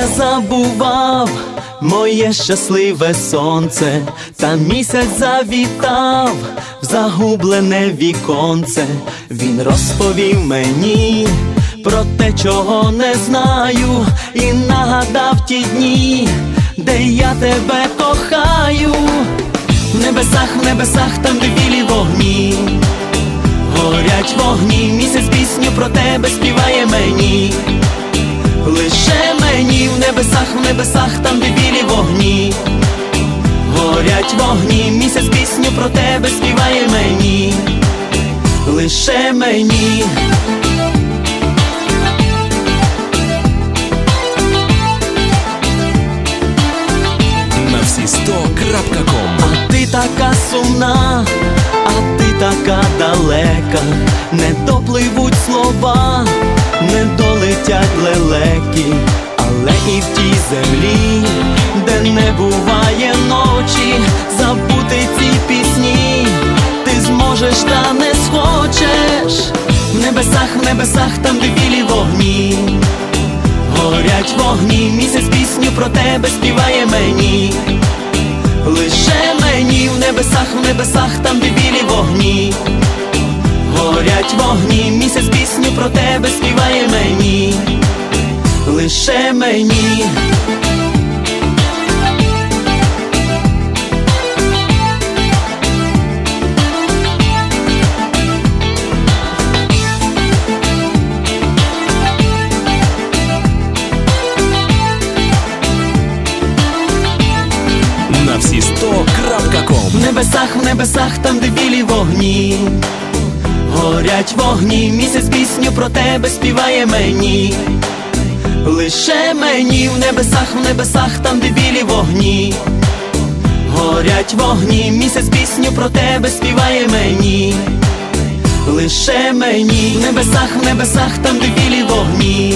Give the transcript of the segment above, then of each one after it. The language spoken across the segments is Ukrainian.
я забував моє щасливе сонце, та місяць завітав в загублене віконце. Він розповів мені про те, чого не знаю, і нагадав ті дні, де я тебе кохаю. В небесах, в небесах, там де білі вогні. Горять вогні, місяць пісню про тебе співає мені. Лише мені в небесах, в небесах, там де білі вогні. Горять вогні, місяць пісню про тебе співає мені. Лише мені. на всі 100.com А ти така сумна, а ти така далека, не допливуть слова, не долетять лелеки, але і в тій землі, де не буває ночі, забути ці пісні, ти зможеш та не схочеш. В небесах, в небесах, там де білі вогні. Горять вогні, місяць пісню про тебе співає мені. Лише мені в небесах, в небесах, там де білі вогні. Горять вогні, місяць пісню про тебе співає мені. Лише мені. на всі 100.com В небесах, в небесах, там де білі вогні. Горять вогні, місяць пісню про тебе співає мені. Лише мені в небесах, в небесах, там де білі вогні. Горять вогні, місяць пісню про тебе співає мені. Лише мені в небесах, в небесах, там де білі вогні.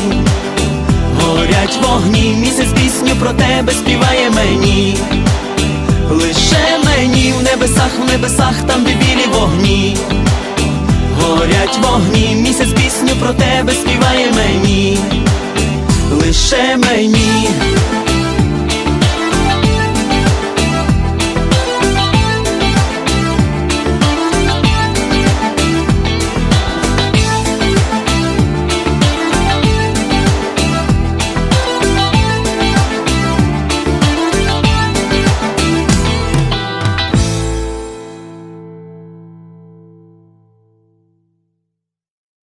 Горять вогні, місяць пісню про тебе співає мені. Лише мені в небесах, в небесах, там де білі. Горять вогні, місяць пісню про тебе співає